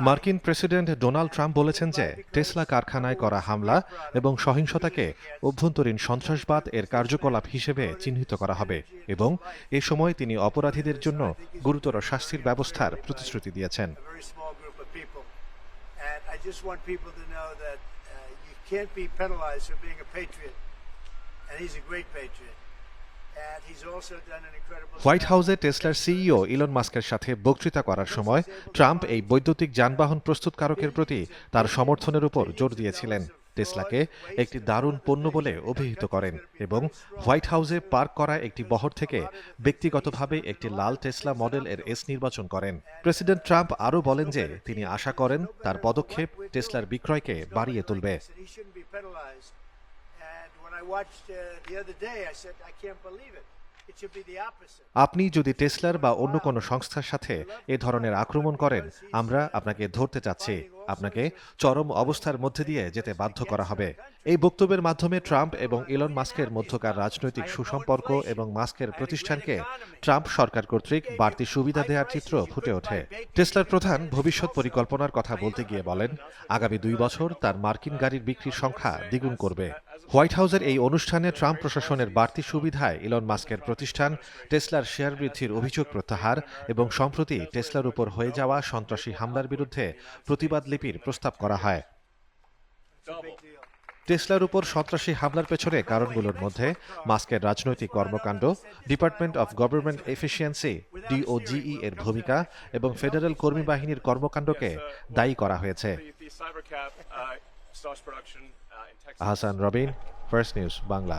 মার্কিন president Donald Trump বলেছেন যে টেসলা কারখানায় করা হামলা এবং সহিংসতাকে অভ্যন্তরীণ সন্ত্রাসবাদ এর কার্যকলাপ হিসেবে চিহ্নিত করা হবে এবং এ সময় তিনি অপরাধীদের জন্য গুরুতর শাস্তির ব্যবস্থার প্রতিশ্রুতি দিয়েছেন। Uh, you can't be penalized for being a patriot. And he's a great patriot. White হাউসে টেসলার সিইও ইলন মাস্কের সাথে বক্তৃতা করার সময় ট্রাম্প এই বৈদ্যুতিক যানবাহন প্রস্তুতকারকের প্রতি তার সমর্থনের উপর জোর দিয়েছিলেন। টেসলাকে একটি দারুণ পণ্য বলে অভিহিত করেন এবং হোয়াইট হাউসে পার্ক করা একটি বহর থেকে ব্যক্তিগতভাবে একটি লাল টেসলা মডেল এর এস নির্বাচন করেন। প্রেসিডেন্ট ট্রাম্প আরও বলেন যে তিনি আশা করেন তার পদক্ষেপ টেসলার বিক্রয়কে বাড়িয়ে তুলবে And he shouldn't be penalized. And when আপনি যদি টেসলার বা অন্য কোনো সংস্থার সাথে এ ধরনের আক্রমণ করেন আমরা আপনাকে ধরতে চাচ্ছি। আপনাকে চরম অবস্থার মধ্যে দিয়ে যেতে বাধ্য করা হবে। এই বক্তব্যের মাধ্যমে ট্রাম্প এবং ইলন মাস্কের মধ্যকার রাজনৈতিক সুসম্পর্ক এবং মাস্কের প্রতিষ্ঠানকে ট্রাম্প সরকার কর্তৃক বাড়তি সুবিধা দেওয়ার চিত্র ফুটে ওঠে। টেসলার প্রধান ভবিষ্যৎ পরিকল্পনার কথা বলতে গিয়ে বলেন, আগামী দুই বছর তার মার্কিন গাড়ির বিক্রির সংখ্যা দ্বিগুণ করবে। হোয়াইট হাউসের এই অনুষ্ঠানে ট্রাম্প প্রশাসনের বাড়তি সুবিধায় ইলন মাস্কের প্রতিষ্ঠান, টেসলার শেয়ার বৃদ্ধির অভিযোগ প্রত্যাহার এবং সম্প্রতি টেসলার উপর হয়ে যাওয়া সন্ত্রাসী হামলার বিরুদ্ধে প্রতিবাদ লিপির প্রস্তাব করা হয় টেসলার উপর সন্ত্রাসী হামলার পেছনে কারণগুলোর মধ্যে মাস্কের রাজনৈতিক কর্মকাণ্ড department of government efficiency DOGE এর ভূমিকা এবং ফেডারেল কর্মী বাহিনীর কর্মকাণ্ডকে দায়ী করা হয়েছে. Ahsan Robin first news Bangla.